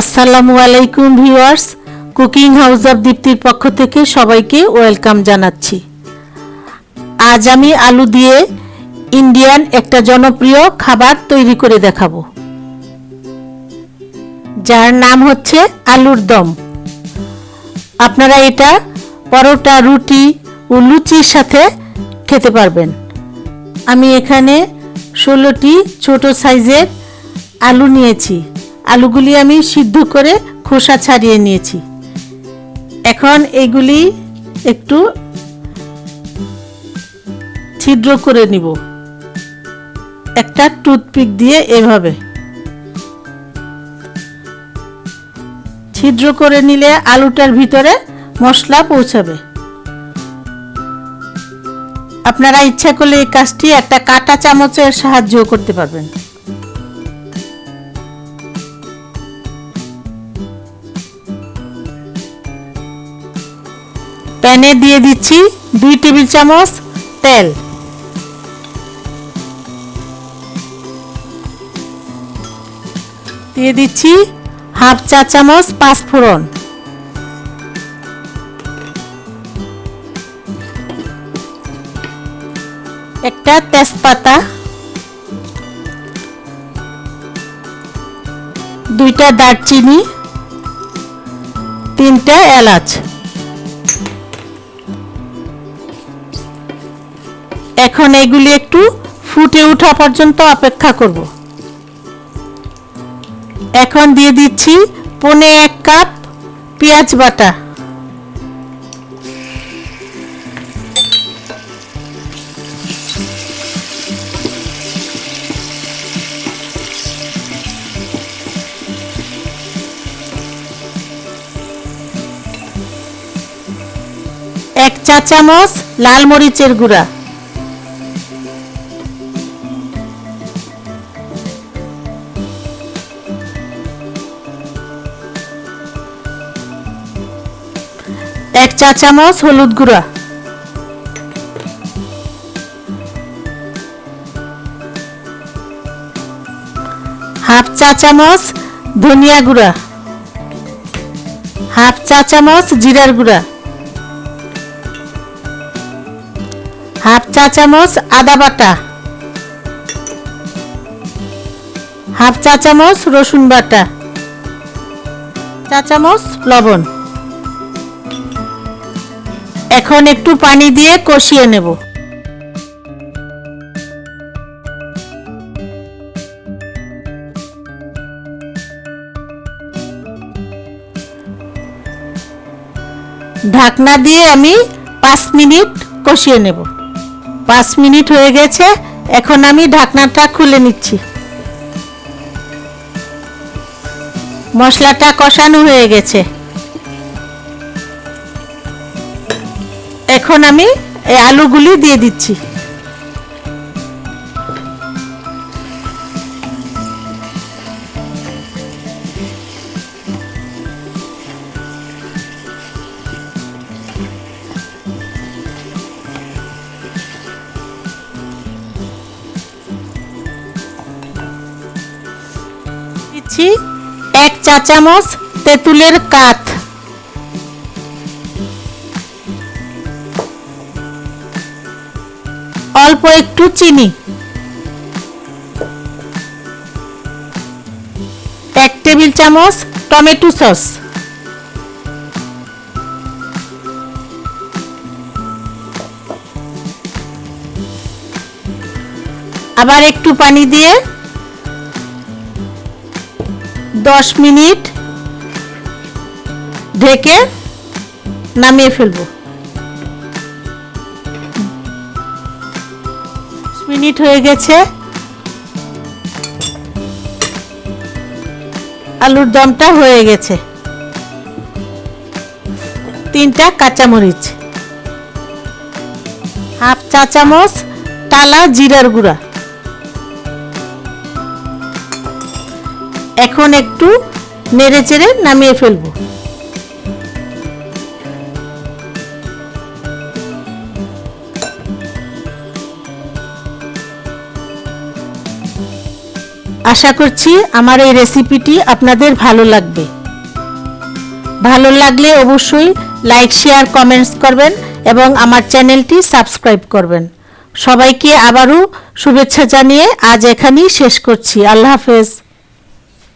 আসসালামু আলাইকুম viewers, cooking house of দীপ্তির পক্ষ থেকে সবাইকে ওয়েলকাম জানাচ্ছি। আজ আমি আলু দিয়ে ইন্ডিয়ান একটা জনপ্রিয় খাবার তৈরি করে দেখাবো। যার নাম হচ্ছে আলুর দম। আপনারা এটা পরোটা, রুটি ও লুচির সাথে খেতে পারবেন। আমি এখানে ষোলোটি ছোট সাইজের আলু নিয়েছি। আলুগুলি আমি সিদ্ধ করে খোসা ছাড়িয়ে নিয়েছি। এখন এগুলি একটু ছিদ্র করে নিব। একটা টুথপিক দিয়ে এভাবে। ছিদ্র করে নিলে আলুটার ভিতরে মশলা পৌঁছাবে। আপনারা ইচ্ছা করলে এই কাজটি একটা কাটা চামচের সাহায্য করতে পারবেন। প্যানে দিয়ে দিচ্ছি দুই টেবিল চামচ তেল। দিয়ে দিচ্ছি হাফ চা চামচ পাঁচফোড়ন একটা তেজপাতা। দুইটা দারচিনি। তিনটা এলাচ। এখন এগুলি একটু ফুটে ওঠা পর্যন্ত অপেক্ষা করব। এখন দিয়ে দিচ্ছি পনে এক কাপ পেঁয়াজ বাটা। এক চা চামচ লাল মরিচের গুঁড়া। এক চা চামচ হলুদ গুঁড়া। হাফ চা চামচ ধনিয়া গুঁড়া। হাফ চা চামচ জিরার গুঁড়া। হাফ চা চামচ আদা বাটা। হাফ চা চামচ রসুন বাটা। চা চামচ লবণ। এখন একটু পানি দিয়ে কষিয়ে নেব। ঢাকনা দিয়ে আমি পাঁচ মিনিট কষিয়ে নেব। পাঁচ মিনিট হয়ে গেছে, এখন আমি ঢাকনাটা খুলে নিচ্ছি। মশলাটা কষানো হয়ে গেছে। এখন আমি এই আলুগুলি দিয়ে দিচ্ছি। দিচ্ছি এক চা চামচ তেঁতুলের কাঠ। অল্প একটু চিনি। এক টেবিল চামচ টমেটো সস। আবার একটু পানি দিয়ে দশ মিনিট ঢেকে নামিয়ে ফেলব। মিনিট হয়ে গেছে। আলুর দমটা হয়ে গেছে। তিনটা কাঁচামরিচ। হাফ চা চামচ টালা জিরার গুঁড়া। এখন একটু নেড়ে চেড়ে নামিয়ে ফেলব। আশা করছি আমার এই রেসিপিটি আপনাদের ভালো লাগবে। ভালো লাগলে অবশ্যই লাইক শেয়ার কমেন্টস করবেন এবং আমার চ্যানেলটি সাবস্ক্রাইব করবেন। সবাইকে আবারও শুভেচ্ছা জানিয়ে আজ এখানেই শেষ করছি। আল্লাহ হাফেজ।